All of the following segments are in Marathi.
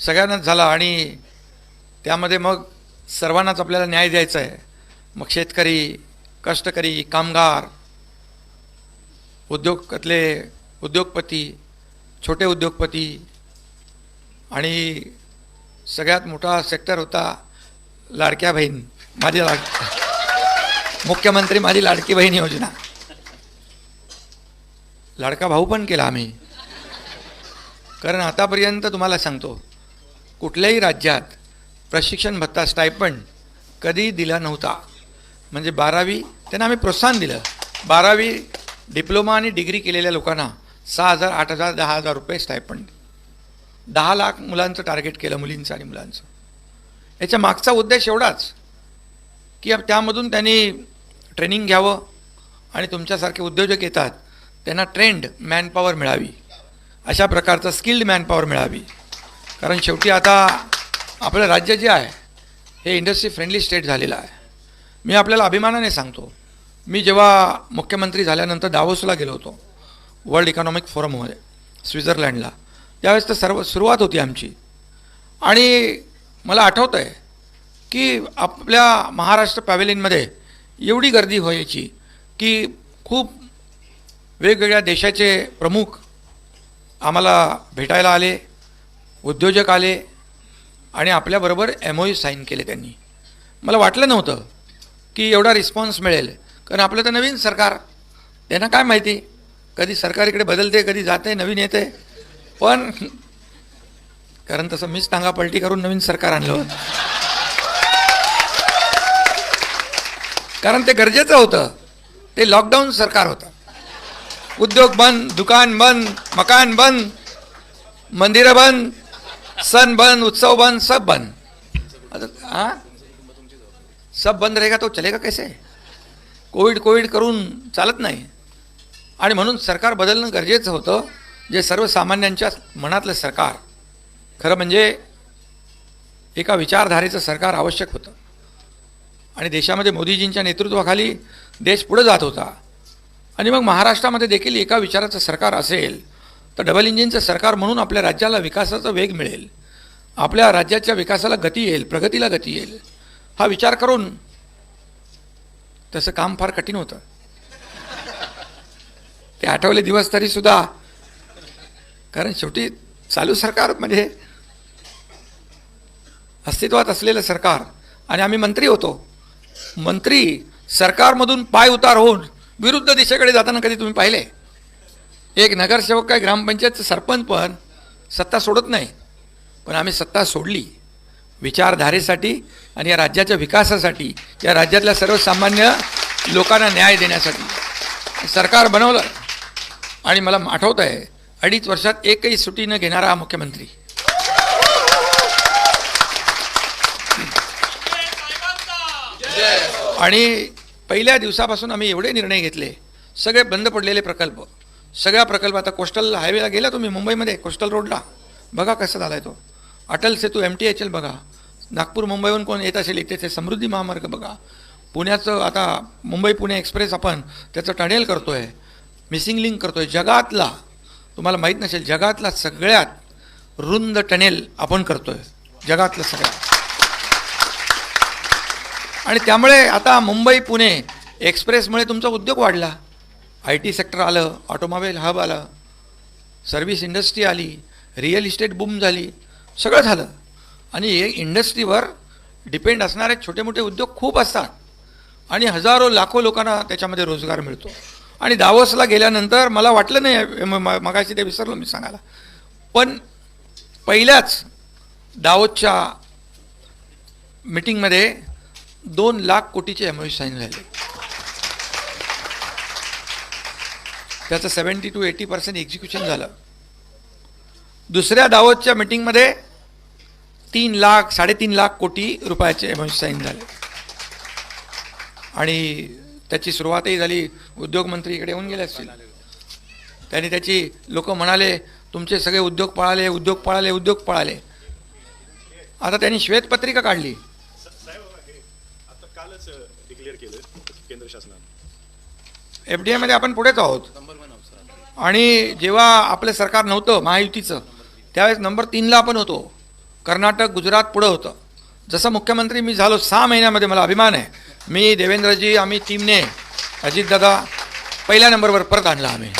सगळ्यांनाच झाला आणि त्यामध्ये मग सर्वांनाच आपल्याला न्याय द्यायचा आहे. मग शेतकरी कष्टकरी कामगार उद्योगातले उद्योगपती छोटे उद्योगपती आणि सगळ्यात मोठा सेक्टर होता लाडक्या बहीण माझी लाड मुख्यमंत्री माझी लाडकी बहीण योजना. लाडका भाऊ पण केला आम्ही. कारण आतापर्यंत तुम्हाला सांगतो कुठल्याही राज्यात प्रशिक्षण भत्ता स्टायपंड कधी दिला नव्हता. म्हणजे बारावी त्यांना आम्ही प्रोत्साहन दिलं. बारावी डिप्लोमा आणि डिग्री केलेल्या लोकांना सहा हजार आठ हजार दहा हजार रुपये स्टायपंड दहा लाख मुलांचं टार्गेट केलं मुलींचं आणि मुलांचं. याच्या मागचा उद्देश एवढाच की त्यामधून त्यांनी ट्रेनिंग घ्यावं आणि तुमच्यासारखे उद्योजक येतात त्यांना ट्रेंड मॅनपॉवर मिळावी. अशा प्रकारचं स्किल्ड मॅनपॉवर मिळावी. कारण शेवटी आता आपलं राज्य जे आहे हे इंडस्ट्री फ्रेंडली स्टेट झालेलं आहे. मी आपल्याला अभिमानाने सांगतो मी जेव्हा मुख्यमंत्री झाल्यानंतर दावोसला गेलो होतो वर्ल्ड इकॉनॉमिक फोरममध्ये स्वित्झर्लंडला त्यावेळेस तर सर्व सुरुवात होती आमची. आणि मला आठवतं आहे की आपल्या महाराष्ट्र पॅव्हेलियनमध्ये एवढी गर्दी व्हायची की खूप वेगवेगळ्या देशाचे प्रमुख आम्हाला भेटायला आले उद्योजक आले आणि आपल्याबरोबर एम ओ साईन केले त्यांनी. मला वाटलं नव्हतं की एवढा रिस्पॉन्स मिळेल. कारण आपलं तर नवीन सरकार. त्यांना काय माहिती? कधी सरकार इकडे बदलते कधी जाते नवीन येते. पण कारण तसं मीच टांगापलटी करून नवीन सरकार आणलं होतं. कारण ते गरजेचं होतं. ते लॉकडाऊन सरकार होतं. उद्योग बंद दुकान बंद मकान बंद मंदिरं बंद सण बंद उत्सव बंद सब बंद। आता हाँ? सब बंद रहेगा तो चलेगा कैसे? कोविड कोविड करून चालत नाही। आणि म्हणून सरकार बदलणं गरजेचं होतं जे सर्वसामान्यांच्या मनातलं सरकार। खरं म्हणजे एका विचारधारेचं सरकार आवश्यक होतं। आणि देशामध्ये मोदीजींच्या नेतृत्वाखाली देश पुढे जात होता। आणि मग महाराष्ट्रामध्ये देखील एका विचाराचं सरकार असेल तर डबल इंजिनचं सरकार म्हणून आपल्या राज्याला विकासाचा वेग मिळेल. आपल्या राज्याच्या विकासाला गती येईल प्रगतीला गती येईल. हा विचार करून तसं काम फार कठीण होतं. ते आठवले दिवस तरी सुद्धा. कारण शेवटी चालू सरकार म्हणजे अस्तित्वात असलेलं सरकार. आणि आम्ही मंत्री होतो. मंत्री सरकारमधून पाय उतार होऊन विरुद्ध दिशेकडे जाताना कधी तुम्ही पाहिले? एक नगरसेवक काय ग्रामपंचायतचं सरपंच पण सत्ता सोडत नाही. पण आम्ही सत्ता सोडली. विचारधारेसाठी आणि या राज्याच्या विकासासाठी या राज्यातल्या सर्वसामान्य लोकांना न्याय देण्यासाठी. सरकार बनवलं आणि मला आठवत आहे अडीच वर्षात एकही सुटी न घेणारा हा मुख्यमंत्री. आणि पहिल्या दिवसापासून आम्ही एवढे निर्णय घेतले सगळे बंद पडलेले प्रकल्प. सगळ्या प्रकल्प आता कोस्टल हायवेला गेला तुम्ही मुंबईमध्ये कोस्टल रोडला. बघा कसा झाला आहे तो. Atal Setu M T H L बघा. नागपूर मुंबईहून कोण येत असेल इथे समृद्धी महामार्ग बघा. पुण्याचं आता मुंबई पुणे एक्सप्रेस आपण त्याचं टनेल करतो आहे मिसिंग लिंक करतो आहे जगातला तुम्हाला माहीत नसेल जगातला सगळ्यात रुंद टनेल आपण करतो आहे जगातलं सगळ्यात. आणि त्यामुळे आता मुंबई पुणे एक्सप्रेसमुळे तुमचा उद्योग वाढला. आय टी सेक्टर आलं ऑटोमोबाईल हब आलं सर्व्हिस इंडस्ट्री आली रिअल इस्टेट बूम झाली सगळं झालं. आणि हे इंडस्ट्रीवर डिपेंड असणारे छोटे मोठे उद्योग खूप असतात. आणि हजारो लाखो लोकांना त्याच्यामध्ये रोजगार मिळतो. आणि दावोसला गेल्यानंतर मला वाटलं नाही म- मगाशी ते विसरलो मी सांगायला. पण पहिल्याच दावोसच्या मीटिंगमध्ये दोन लाख कोटीचे एम साईन झाले. त्याचं seventy two eighty percent execution झालं. दुसऱ्या दावतच्या मिटिंगमध्ये तीन लाख साडेतीन लाख कोटी रुपयाचे एम साईन झाले. आणि त्याची सुरुवातही झाली उद्योगमंत्री इकडे येऊन गेले असतील. त्यांनी त्याची लोक म्हणाले तुमचे सगळे उद्योग पळाले उद्योग पळाले उद्योग पळाले. आता त्यांनी श्वेतपत्रिका काढली. केंद्र शासनानं. एफ डी एमध्ये आपण पुढेच आहोत. आणि जेव्हा आपलं सरकार नव्हतं महायुतीचं त्यावेळेस नंबर तीनला आपण होतो. कर्नाटक गुजरात पुढं होतं. जसं मुख्यमंत्री मी झालो सहा महिन्यामध्ये मला अभिमान आहे. मी देवेंद्रजी आम्ही टीमने अजितदादा पहिल्या नंबरवर परत आणला आम्ही.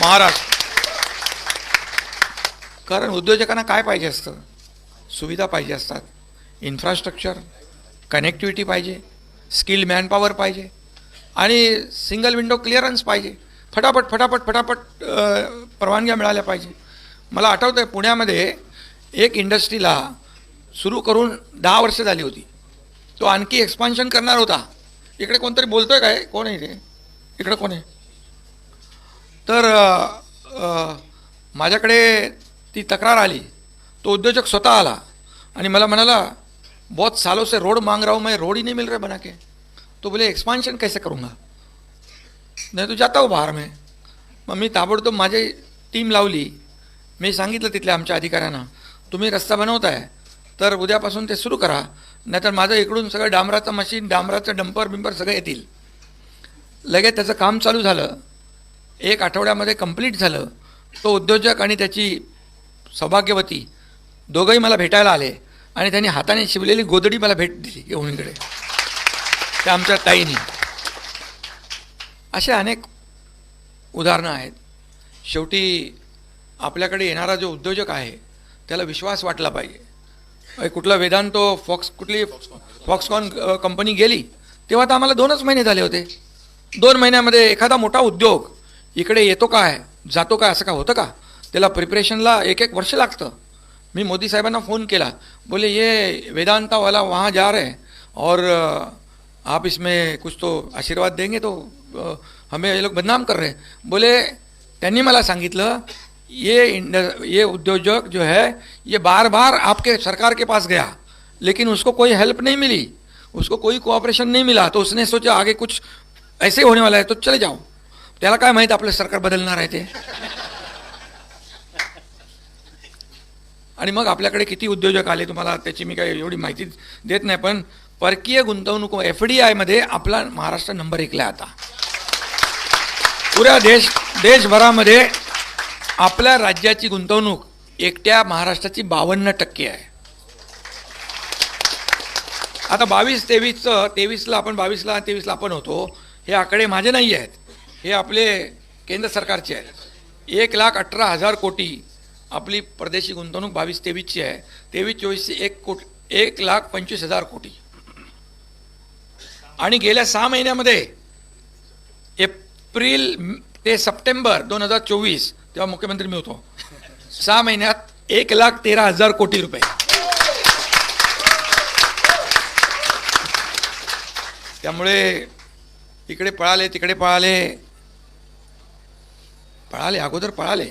महाराष्ट्र. कारण उद्योजकांना काय पाहिजे असतं? सुविधा पाहिजे असतात. इन्फ्रास्ट्रक्चर कनेक्टिव्हिटी पाहिजे. स्किल मॅनपॉवर पाहिजे. आणि सिंगल विंडो क्लिअरन्स पाहिजे. फटाफट फटाफट फटाफट परवानग्या मिळाल्या पाहिजे. मला आठवतं आहे पुण्यामध्ये एक इंडस्ट्रीला सुरू करून दहा वर्ष झाली होती. तो आणखी एक्सपान्शन करणार होता. इकडे कोणतरी बोलतो आहे काय? कोण आहे ते? इकडं कोण आहे? तर माझ्याकडे ती तक्रार आली. तो उद्योजक स्वतः आला आणि मला म्हणाला बहुत सालों से रोड मांग रहा हूँ मैं रोड ही नहीं मिल रहा बना के. तो बोले एक्सपांशन कैसे करूँगा? नाही तो जाता हो बाहेर में. मग मी ताबडतोब माझी टीम लावली. मी सांगितलं तिथल्या आमच्या अधिकाऱ्यांना तुम्ही रस्ता बनवताय तर उद्यापासून ते सुरू करा. नाहीतर माझं इकडून सगळं डांबराचं मशीन डांबराचं डंपर बिंपर सगळं येतील. लगेच त्याचं काम चालू झालं. एक आठवड्यामध्ये कंप्लीट झालं. तो उद्योजक आणि त्याची सौभाग्यवती दोघंही मला भेटायला आले आणि त्यांनी हाताने शिवलेली गोदडी मला भेट दिली घेऊन इकडे. त्या आमच्या ताईनी. असे अनेक उदाहरणं आहेत. शेवटी आपल्याकडे येणारा जो उद्योजक आहे त्याला विश्वास वाटला पाहिजे. कुठला वेदांतो फॉक्स कुठली फॉक्सकॉन कंपनी गेली तेव्हा तर आम्हाला दोनच महिने झाले होते. दोन महिन्यामध्ये एखादा मोठा उद्योग इकडे येतो काय जातो काय असं का होतं का? त्याला प्रिपरेशनला एक एक वर्ष लागतं. मी मोदी साहेबांना फ़ोन केला. बोले ये वेदांतावाला वहाँ जा रहे और आप इसमें कुछ तो आशीर्वाद देंगे तो हमें ये लोग बदनाम कर रहे हैं। बोले त्यांनी मला सांगितलं ये इंड ये उद्योजक जो है ये बार बार आपके सरकार के पास गया लेकिन उसको कोई हेल्प नहीं मिली उसको कोई कोऑपरेशन नहीं मिला तो उसने सोचा आगे कुछ ऐसे होने वाला है तो चले जाओ। त्याला काय माहीत आपलं सरकार बदलणार आहे ते? आणि मग आपल्याकडे किती उद्योजक आले तुम्हाला त्याची मी काही एवढी माहिती देत नाही पण परकीय गुंतवणूक एफ डी आयमध्ये आपला महाराष्ट्र नंबर एकला आता. पुऱ्या देश देशभरामध्ये आपल्या राज्याची गुंतवणूक एकट्या महाराष्ट्राची बावन्न टक्के आहे. आता बावीस तेवीसचं तेवीसला आपण बावीसला तेवीसला आपण होतो. हे आकडे माझे नाही आहेत. हे आपले केंद्र सरकारचे आहेत. एक लाख अठरा हजार कोटी आपली परदेशी गुंतवणूक बावीस तेवीसची आहे. तेवीस चोवीसची एक कोट एक लाख पंचवीस हजार कोटी. आणि गेल्या सहा महिन्यामध्ये एप्रिल ते सप्टेंबर दोन हजार चोवीस तेव्हा मुख्यमंत्री मी होतो. सहा महिन्यात एक लाख तेरा हजार कोटी रुपये. त्यामुळे इकडे पळाले तिकडे पळाले. पळाले अगोदर पळाले.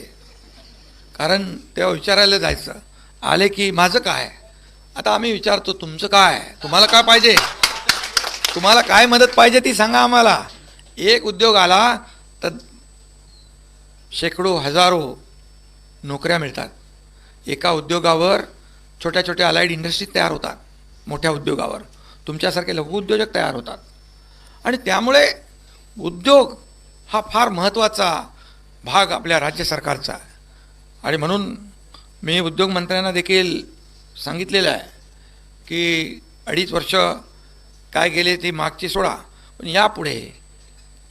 कारण तेव्हा विचारायला जायचं आले की माझं काय? आता आम्ही विचारतो तुमचं काय? तुम्हाला काय पाहिजे? तुम्हाला काय मदत पाहिजे ती सांगा आम्हाला. एक उद्योग आला तर शेकडो हजारो नोकऱ्या मिळतात. एका उद्योगावर छोट्या छोट्या अलाइड इंडस्ट्रीज तयार होतात मोठ्या उद्योगावर. तुमच्यासारखे लघुउद्योजक तयार होतात. आणि त्यामुळे उद्योग हा फार महत्त्वाचा भाग आपल्या राज्य सरकारचा. आहे आणि म्हणून मी उद्योगमंत्र्यांना देखील सांगितलेलं आहे की अडीच वर्ष काय गेले ती मागची सोडा. पण यापुढे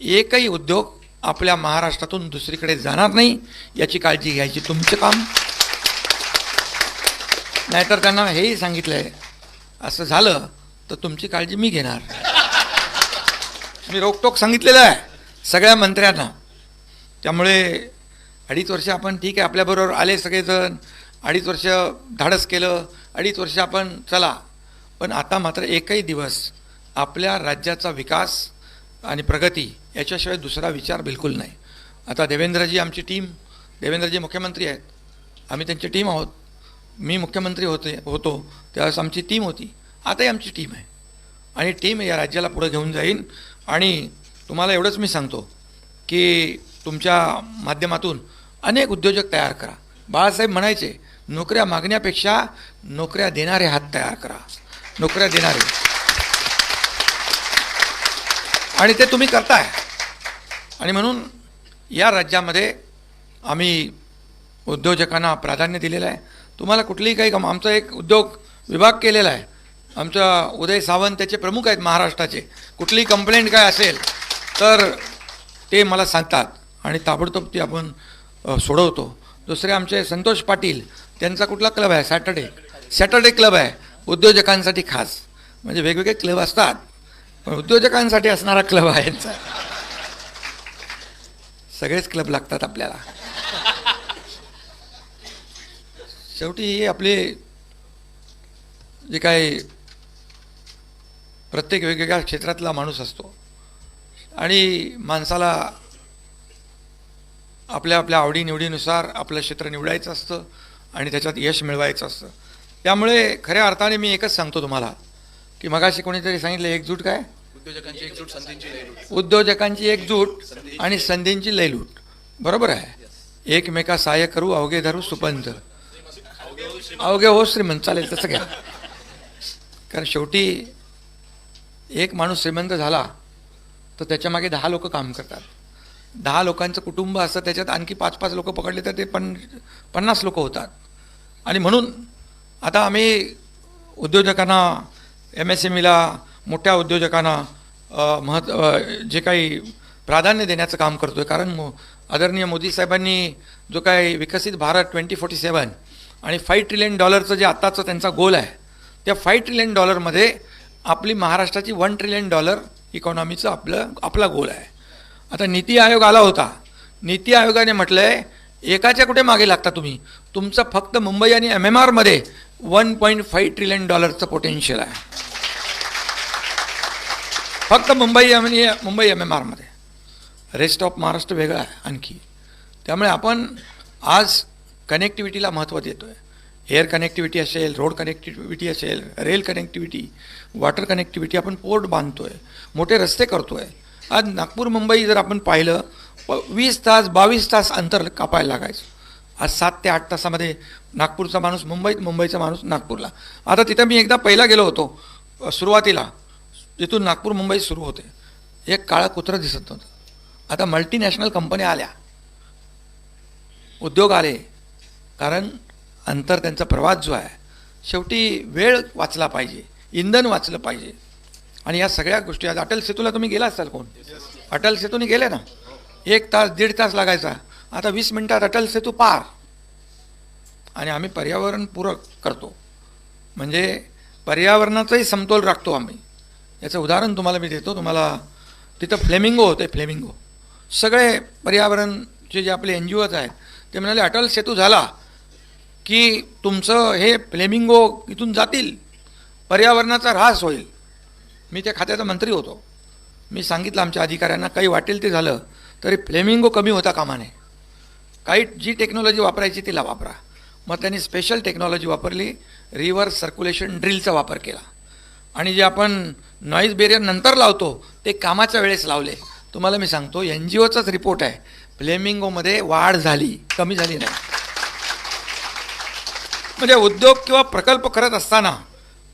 एकही उद्योग आपल्या महाराष्ट्रातून दुसरीकडे जाणार नाही याची काळजी घ्यायची तुमचं काम. नाहीतर त्यांना हेही सांगितलं आहे असं झालं तर तुमची काळजी मी घेणार. मी रोकटोक सांगितलेलं आहे सगळ्या मंत्र्यांना. त्यामुळे अडीच वर्ष आपण ठीक आहे आपल्याबरोबर आले सगळेजण. अडीच वर्ष धाडस केलं अडीच वर्ष आपण चला. पण आता मात्र एकही दिवस आपल्या राज्याचा विकास आणि प्रगती याच्याशिवाय दुसरा विचार बिलकुल नाही. आता देवेंद्रजी आमची टीम देवेंद्रजी मुख्यमंत्री आहेत. आम्ही त्यांची टीम आहोत. मी मुख्यमंत्री होते होतो. त्यावेळेस आमची टीम होती. आताही आमची टीम आहे. आणि टीम या राज्याला पुढे घेऊन जाईन. आणि तुम्हाला एवढंच मी सांगतो की तुमच्या माध्यमातून अनेक उद्योजक तयार करा. बाळासाहेब म्हणायचे नोकऱ्या मागण्यापेक्षा नोकऱ्या देणारे हात तयार करा. नोकऱ्या देणारे. आणि ते तुम्ही करताय. आणि म्हणून या राज्यामध्ये आम्ही उद्योजकांना प्राधान्य दिलेलं आहे. तुम्हाला कुठलीही काही कम आमचा एक उद्योग विभाग केलेला आहे. आमच्या उदय सावंत त्याचे प्रमुख आहेत महाराष्ट्राचे. कुठलीही कंप्लेंट काय असेल तर ते मला सांगतात. आणि ताबडतोब ती आपण सोडवतो. दुसरे आमचे संतोष पाटील त्यांचा कुठला क्लब आहे? सॅटर्डे. सॅटर्डे क्लब आहे उद्योजकांसाठी खास. म्हणजे वेगवेगळे क्लब असतात. उद्योजकांसाठी असणारा क्लब आहे सगळेच क्लब लागतात आपल्याला. शेवटी हे आपले जे काय प्रत्येक वेगवेगळ्या क्षेत्रातला माणूस असतो आणि माणसाला आपल्या आपल्या आवडीनिवडीनुसार आपलं क्षेत्र निवडायचं असतं आणि त्याच्यात यश मिळवायचं असतं. त्यामुळे खऱ्या अर्थाने मी एकच सांगतो तुम्हाला. की मगाशी कोणीतरी सांगितलं एकजूट काय? उद्योजकांची एकजूट संधींची लयलूट. उद्योजकांची एकजूट आणि संधींची लयलूट बरोबर आहे? एकमेका सहाय्य करू अवघे धरू सुपंथ अवघे हो श्रीमंत. चालेल तसं घ्या. कारण शेवटी एक माणूस श्रीमंत झाला तर त्याच्यामागे दहा लोक काम करतात. दहा लोकांचं कुटुंब असतं त्याच्यात आणखी पाच पाच लोक पकडले तर ते पन पन्नास लोक होतात. आणि म्हणून आता आम्ही उद्योजकांना एम एस एम ईला मोठ्या उद्योजकांना अ, महत् जे काही प्राधान्य देण्याचं काम करतो आहे कारण मो आदरणीय मोदी साहेबांनी जो काही विकसित भारत ट्वेंटी फोर्टी सेवन आणि फाईव्ह ट्रिलियन डॉलरचं जे आत्ताचं त्यांचा गोल आहे त्या फाईव्ह ट्रिलियन डॉलरमध्ये आपली महाराष्ट्राची वन ट्रिलियन डॉलर इकॉनॉमीचं आपलं आपला गोल आहे. आता नीती आयोग आला होता. नीती आयोगाने म्हटलं आहे एकाच्या कुठे मागे लागता तुम्ही? तुमचं फक्त मुंबई आणि एम एम आरमध्ये वन पॉईंट फाईव्ह ट्रिलियन डॉलरचं पोटेन्शियल आहे. फक्त मुंबई आणि मुंबई एम एम आरमध्ये रेस्ट ऑफ महाराष्ट्र वेगळा आहे आणखी. त्यामुळे आपण आज कनेक्टिव्हिटीला महत्त्व देतो आहे एअर कनेक्टिव्हिटी असेल रोड कनेक्टिव्हिटी असेल रेल कनेक्टिव्हिटी वॉटर कनेक्टिव्हिटी आपण पोर्ट बांधतो आहे मोठे रस्ते करतो आहे आज नागपूर मुंबई जर आपण पाहिलं प वीस तास बावीस तास अंतर कापायला लागायचं. आज सात ते आठ तासामध्ये नागपूरचा माणूस मुंबईत मुंबईचा माणूस नागपूरला. आता तिथं मी एकदा पहिला गेलो होतो सुरुवातीला. जिथून नागपूर मुंबई सुरू होते. एक काळा कुत्रं दिसत नव्हतं. आता मल्टीनॅशनल कंपन्या आल्या. उद्योग आले. कारण अंतर त्यांचा प्रवास जो आहे शेवटी वेळ वाचला पाहिजे इंधन वाचलं पाहिजे. आणि या सगळ्या गोष्टी आज अटल सेतूला तुम्ही गेला असाल कोण? अटल सेतूने गेले ना? एक तास दीड तास लागायचा. आता वीस मिनिटात अटल सेतू पार. आणि आम्ही पर्यावरणपूरक करतो. म्हणजे पर्यावरणाचाही समतोल राखतो आम्ही. याचं उदाहरण तुम्हाला मी देतो. तुम्हाला तिथं फ्लेमिंगो होते फ्लेमिंगो. सगळे पर्यावरणचे जे आपले एन जी ओज आहेत ते म्हणाले अटल सेतू झाला की तुमचं हे फ्लेमिंगो इथून जातील. पर्यावरणाचा ऱ्हास होईल. मी त्या खात्याचा मंत्री होतो. मी सांगितलं आमच्या अधिकाऱ्यांना काही वाटेल ते झालं तरी फ्लेमिंगो कमी होता कामा नये. काही जी टेक्नॉलॉजी वापरायची तिला वापरा. मग त्यांनी स्पेशल टेक्नॉलॉजी वापरली रिव्हर्स सर्क्युलेशन ड्रिलचा वापर केला. आणि जे आपण नॉईज बेरियर नंतर लावतो ते कामाच्या वेळेस लावले. तुम्हाला मी सांगतो एन जी ओचाच रिपोर्ट आहे. फ्लेमिंगोमध्ये वाढ झाली कमी झाली नाही. म्हणजे उद्योग किंवा प्रकल्प करत असताना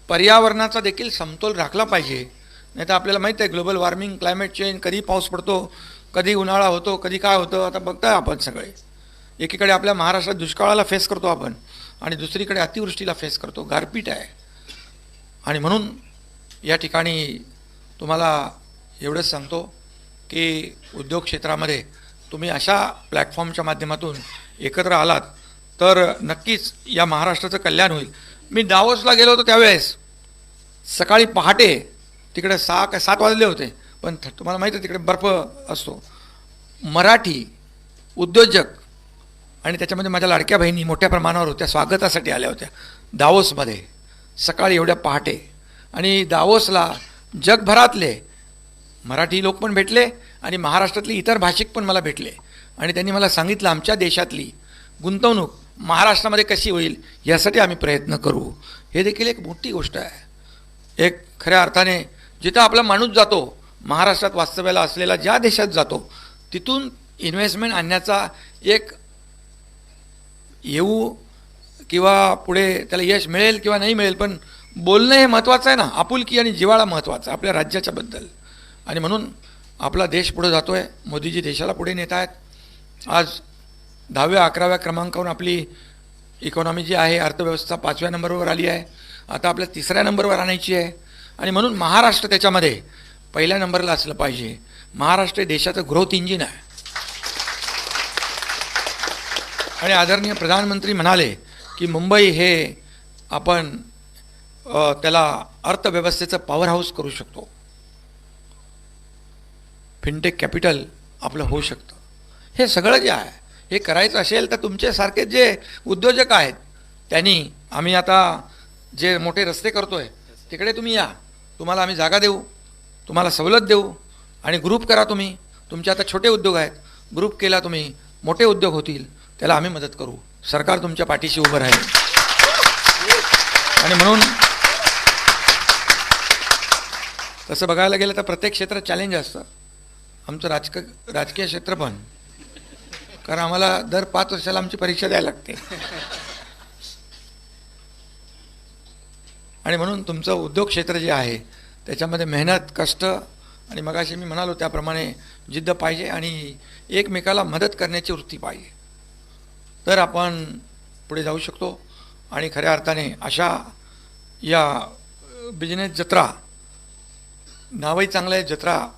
पर्यावरणाचा देखील समतोल राखला पाहिजे. नाही तर आपल्याला माहीत आहे ग्लोबल वॉर्मिंग क्लायमेट चेंज कधी पाऊस पडतो कधी उन्हाळा होतो कधी काय होतं आता बघताय आपण सगळे. एकीकडे आपल्या महाराष्ट्रात दुष्काळाला फेस करतो आपण आणि दुसरीकडे अतिवृष्टीला फेस करतो. गारपीट आहे. आणि म्हणून या ठिकाणी तुम्हाला एवढंच सांगतो की उद्योग क्षेत्रामध्ये तुम्ही अशा प्लॅटफॉर्मच्या माध्यमातून एकत्र आलात तर नक्कीच या महाराष्ट्राचं कल्याण होईल. मी डावोसला गेलो होतो त्यावेळेस. सकाळी पहाटे तिकडे सहा काय सात वाजले होते पण थ- तुम्हाला माहीत आहे तिकडे बर्फ असतो. मराठी उद्योजक आणि त्याच्यामध्ये माझ्या लाडक्या बहिणी मोठ्या प्रमाणावर होत्या स्वागतासाठी आल्या होत्या. दावोसमध्ये. सकाळी एवढ्या पहाटे. आणि दावोसला जगभरातले मराठी लोक पण भेटले आणि महाराष्ट्रातले इतर भाषिक पण मला भेटले. आणि त्यांनी मला सांगितलं आमच्या देशातली गुंतवणूक महाराष्ट्रामध्ये कशी होईल यासाठी आम्ही प्रयत्न करू. हे देखील एक मोठी गोष्ट आहे. एक खऱ्या अर्थाने जिथं आपला माणूस जातो महाराष्ट्रात वास्तव्याला असलेला ज्या देशात जातो तिथून इन्व्हेस्टमेंट आणण्याचा एक येऊ किंवा पुढे त्याला यश मिळेल किंवा नाही मिळेल पण बोलणं हे महत्त्वाचं आहे ना. आपुलकी आणि जिवाळा महत्त्वाचा आहे आपल्या राज्याच्याबद्दल. आणि म्हणून आपला देश पुढे जातो आहे मोदीजी देशाला पुढे नेत आहेत. आज दहाव्या अकराव्या क्रमांकावरून आपली इकॉनॉमी जी आहे अर्थव्यवस्था पाचव्या नंबरवर आली आहे. आता आपल्या तिसऱ्या नंबरवर आणायची आहे. आणि म्हणून महाराष्ट्र त्याच्यामध्ये पहिल्या नंबरला असलं पाहिजे. महाराष्ट्र हे देशाचं ग्रोथ इंजिन आहे. आणि आदरणीय प्रधानमंत्री म्हणाले की मुंबई हे आपण त्याला अर्थव्यवस्थेचं पॉवर हाऊस करू शकतो. फिनटेक कॅपिटल आपलं होऊ शकतं. हे सगळं जे आहे हे करायचं असेल तर तुमच्यासारखे जे उद्योजक आहेत त्यांनी आम्ही आता जे मोठे रस्ते करतो आहे तिकडे तुम्ही या. तुम्हाला आम्ही जागा देऊ तुम्हाला सवलत देऊ आणि ग्रुप करा तुम्ही. तुमचे आता छोटे उद्योग आहेत ग्रुप केला तुम्ही मोठे उद्योग होतील. त्याला आम्ही मदत करू. सरकार तुमच्या पाठीशी उभं राहील. आणि म्हणून तसं बघायला गेलं तर प्रत्येक क्षेत्रात चॅलेंज असतं. आमचं राजक राजकीय क्षेत्र पण. कारण आम्हाला दर पाच वर्षाला आमची परीक्षा द्यायला लागते. आणि म्हणून तुमचं उद्योग क्षेत्र जे आहे त्याच्यामध्ये मेहनत कष्ट आणि मगाशी मी म्हणालो त्याप्रमाणे जिद्द पाहिजे आणि एकमेकाला मदत करण्याची वृत्ती पाहिजे. तर आपण पुढे जाऊ शकतो. आणि खऱ्या अर्थाने अशा या बिझनेस जत्रा नावही चांगलं आहे जत्रा